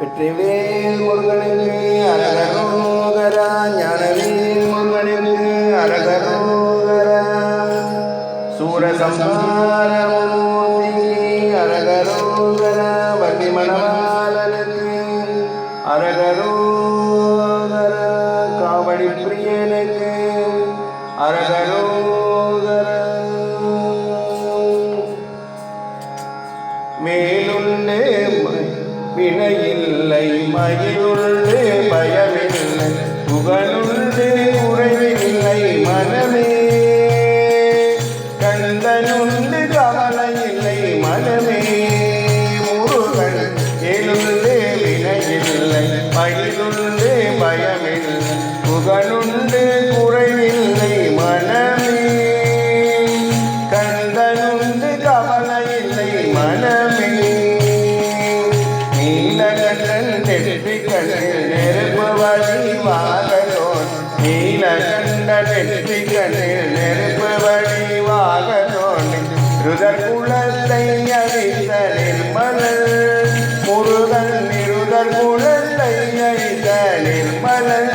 வெற்றிவேல் முருகனுக்கு அரகரோகரா ஞானவேல் முருகனுக்கு அரகரோகரா. சூரசம்ஹாரமூர்த்திக்கு அரகரோகரா வள்ளி மணவாளனுக்கு அரகரோகரா. காவடி பிரியனுக்கு அரகரோகரா. மேலுள்ளே ம- வினையில்லை மயிலுள்ளே பயமில்லை. புகழுள்ளே உறவில்லை மனமே. கந்தனுண்டு கவலை இல்லை மனமே. முருகன் எழுந்தே வினையில்லை. மயிலுள்ளே பயமில்லை. புகழுண்டு நீலகண்டன் நெற்றி கண்ணில் நெருப்பு வழி வாகனோன். நீலகண்ட நெற்றி கண்ணில் நெருப்பு வழி வாகனோன் ருதர் குலத்தை அழித்த நிர்மலன் முருகன் நிருதர் நிர்மலன்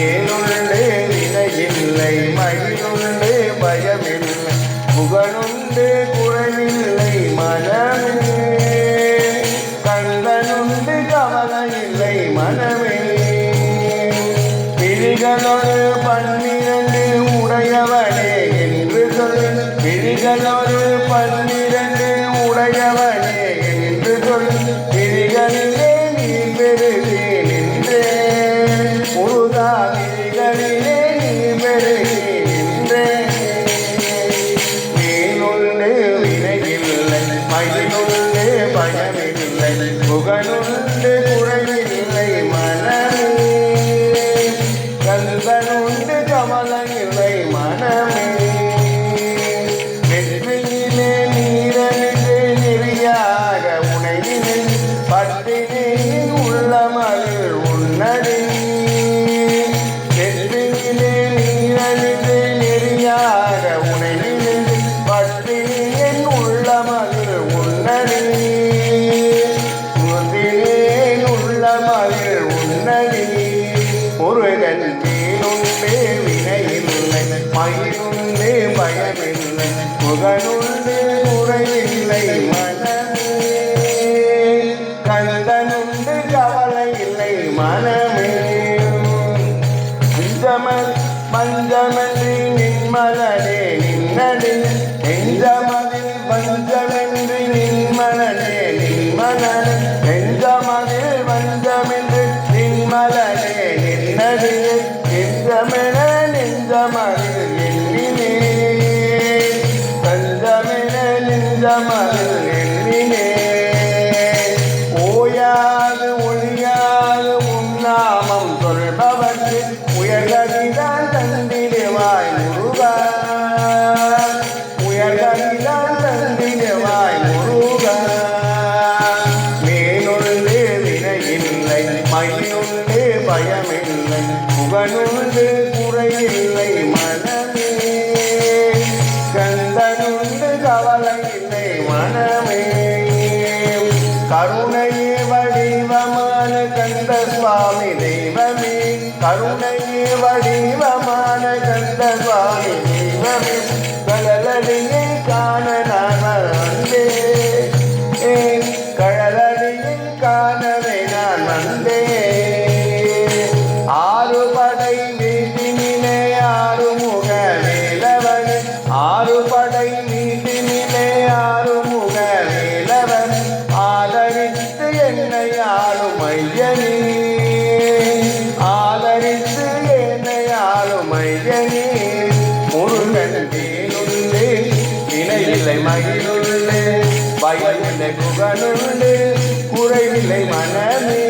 ஏனுள்ளே மகிழுள்ளே பயமில்லை புகழும் விழிகளோடு பன்னிரண்டு உடையவனே என்று சொல் விழிகளோடு பன்னிரண்டு உடையவனே என்று சொல் விழிகளிலே நீ பெருகி நின்றே. முருகா விழிகளிலே நீ பெருகி நின்றே. மேலுள்ளே வினையில்லை மயிலுள்ளே பயமில்லை புகழுண்டு குறை மயிலுண்டே பயமில்லை. புகழுள்ளே குறைவில்லை மனமே. கண்டனுண்டு கவலை இல்லை மனமே. பஞ்சமல் பஞ்சமென்று நின்மலனே நின்னடி நெஞ்சமதில் பஞ்சமென்று நின்மலனே நின்மலனே. உன்னாமம் தெய்வமே கருணையே வடிவமான கந்த சுவாமி தெய்வமே கடலடியை காண நான் வந்தேன் கடலடியை காணவே நான் வந்தேன் ஆறு படை வீட்டினிலே ஆறு முக வேலவன் ஆறு படை பயமில்லை புகழுள்ளே குறைவில்லை மனமே.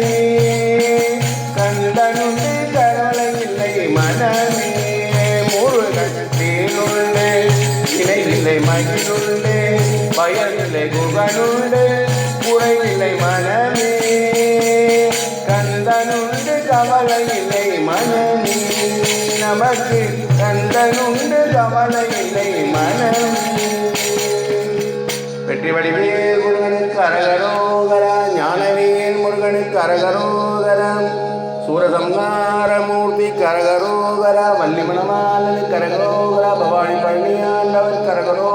கந்தனுண்டு கவலை மனமே. முருகன் இணைவில்லை இணையில்லை மகிழுள்ளே பயமில்லை புகழுள்ளே குறைவில்லை மனமே. கந்தனுண்டு கவலையில்லை மனமே. நமக்கு கந்தனுண்டு கவலையில்லை மனமே. வெற்றி வடிவேல் முருகனுக்கு அரகரோகரா ஞானவேல் முருகனுக்கு அரகரோகரம் சூரசம்ஹார மூர்த்தி கரகரோகரா வள்ளிமணமாலனுக்கு கரகரோகரா பவானி பழனியாண்டவர் கரகரோ